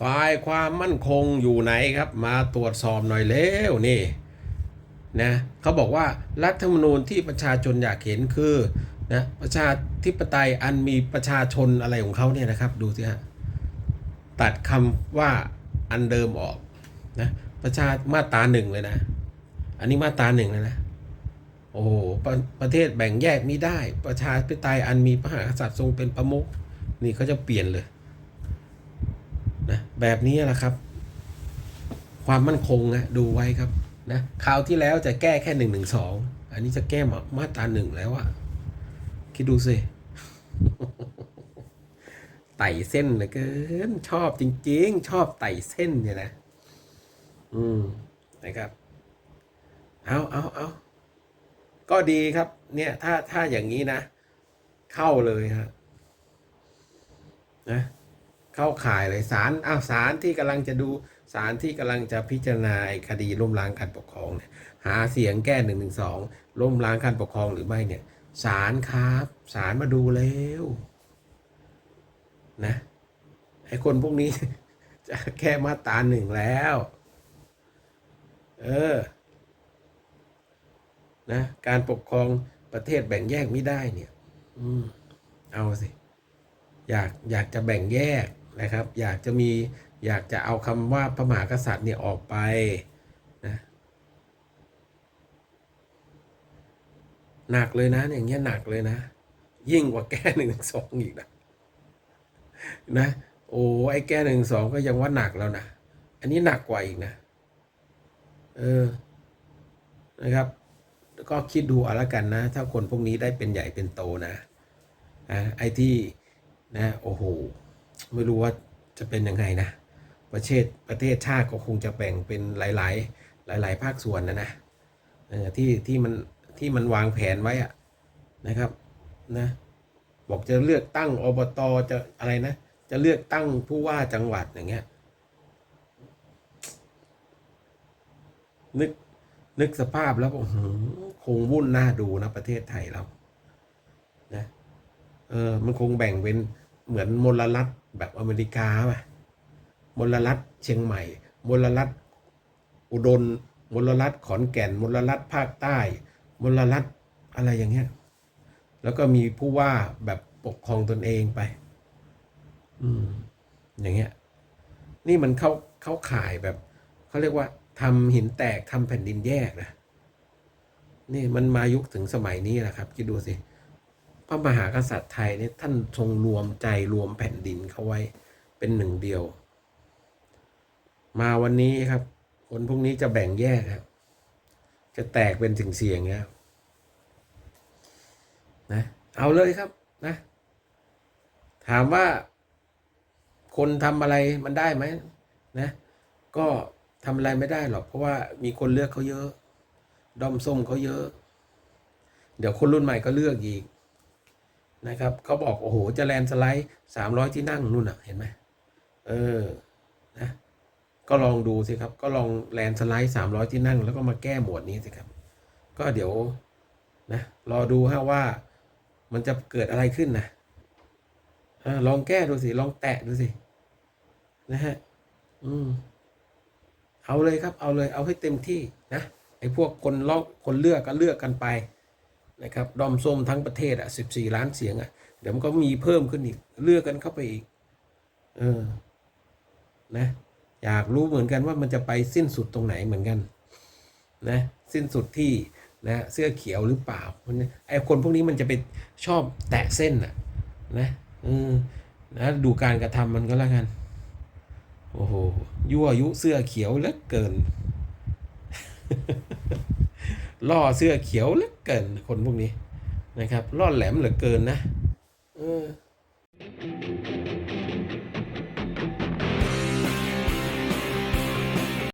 ฝ่ายความมั่นคงอยู่ไหนครับ มาตรวจสอบหน่อยเร็วนี่นะเขาบอกว่ารัฐธรรมนูญที่ประชาชนอยากเห็นคือนะประชาธิปไตยอันมีประชาชนอะไรของเขาเนี่ยนะครับ ดูสิฮะตัดคำว่าอันเดิมออกนะประชามาตราหนึ่งเลยนะ อันนี้มาตราหนึ่งเลยนะโอ้โหประประเทศแบ่งแยกไม่ได้ ประชาธิปไตยอันมีพระมหากษัตริย์ทรงเป็นประมุขนี่เขาจะเปลี่ยนเลย แบบนี้แหละครับ ความมั่นคงนะดูไว้ครับนะคราวที่แล้วจะแก้แค่หนึ่งหนึ่งสองอันนี้จะแก้มามาตราหนึ่งแล้วอะคิดดูสิไต่เส้นเหลือเกินชอบจริง ๆ ชอบไต่เส้นเนี่ยนะ อืมนะครับเอาเอาเอาก็ดีครับ เนี่ย ถ้าถ้าอย่างนี้นะ เข้าเลยฮะนะ เข้าข่ายเลยศาลอ้าวศาลที่กำลังจะดูศาลที่กำลังจะพิจารณาคดีล้มล้างการปกครองเนี่ยหาเสียงแก้หนึ่งหนึ่งสองล้มล้างการปกครองหรือไม่เนี่ยศาลครับศาลมาดูแล้วนะไอ้คนพวกนี้จะแก้มาตราหนึ่งแล้ว เออนะการปกครองประเทศแบ่งแยกไม่ได้เนี่ย อืม เอาสิ อยากอยากจะแบ่งแยก นะครับ อยากจะมีอยากจะเอาคำว่าพระมหากษัตริย์เนี่ยออกไปนะหนักเลยนะอย่างเงี้ยหนักเลยนะ ยิ่งกว่าแก้หนึ่งสองอีกนะนะโอ้ไอ้แก้หนึ่งสองก็ยังว่าหนักแล้วนะ อันนี้หนักกว่าอีกนะ เออนะครับ ก็คิดดูเอาละกันนะ ถ้าคนพวกนี้ได้เป็นใหญ่เป็นโตนะอะไอ้ที่นะโอ้โห ไม่รู้ว่าจะเป็นยังไงนะ ประเทศประเทศชาติก็คงจะแบ่งเป็นหลาย ๆ หลาย ๆ ภาคส่วนนะนะเออที่ที่มันที่มันวางแผนไว้อะนะครับนะบอกจะเลือกตั้งอบตจะอะไรนะ จะเลือกตั้งผู้ว่าจังหวัดอย่างเงี้ยนึกนึกสภาพแล้วโอ้โหคงวุ่นหน้าดูนะประเทศไทยเรานะเออมันคงแบ่งเป็น เหมือนมลรัฐแบบอเมริกาป่ะมลรัฐเชียงใหม่ มลรัฐอุดรมลรัฐขอนแก่น มลรัฐภาคใต้ มลรัฐอะไรอย่างเงี้ย แล้วก็มีผู้ว่าแบบปกครองตนเองไป อืม อย่างเงี้ย นี่มันเข้าเข้าข่ายแบบเขาเรียกว่าทำหินแตกทำแผ่นดินแยกนะนี่มันมายุคถึงสมัยนี้แหละครับคิดดูสิ พระมหากษัตริย์ไทยเนี่ยท่านทรงรวมใจรวมแผ่นดินเขาไว้เป็นหนึ่งเดียว มาวันนี้ครับ คนพวกนี้จะแบ่งแยกครับ จะแตกเป็นสิ่งเสียงแล้วนะเอาเลยครับนะ ถามว่าคนทำอะไรมันได้ไหมนะ ก็ทำอะไรไม่ได้หรอก เพราะว่ามีคนเลือกเขาเยอะ ด้อมส้มเขาเยอะ เดี๋ยวคนรุ่นใหม่ก็เลือกอีก นะครับเขาบอกโอ้โหจะแลนสไลด์สามร้อยที่นั่งนู่นอะเห็นไหมเออนะก็ลองดูสิครับ ก็ลองแลนสไลด์สามร้อยที่นั่ง แล้วก็มาแก้หมวดนี้สิครับ ก็เดี๋ยวนะรอดูฮะว่ามันจะเกิดอะไรขึ้นนะอลองแก้ดูสิ ลองแตะดูสิ นะฮะ อืม เอาเลยครับ เอาเลย เอาให้เต็มที่นะ ไอ้พวกคนลอกคนเลือกก็เลือกกันไป นะครับดอมส้มทั้งประเทศอะสิบสี่ล้านเสียงอะเดี๋ยวมันก็มีเพิ่มขึ้นอีก เลือกกันเข้าไปอีก เออ นะ อยากรู้เหมือนกันว่ามันจะไปสิ้นสุดตรงไหนเหมือนกัน นะ สิ้นสุดที่นะเสื้อเขียวหรือเปล่ามันไอ้คนพวกนี้มันจะไปชอบแตะเส้นอะ นะเออนะดูการกระทำมันก็แล้วกัน โอ้โหยั่วยุเสื้อเขียวเหลือเกิน ล่อเสื้อเขียวเหลือเกินคนพวกนี้นะครับล่อแหลมเหลือเกินนะเออ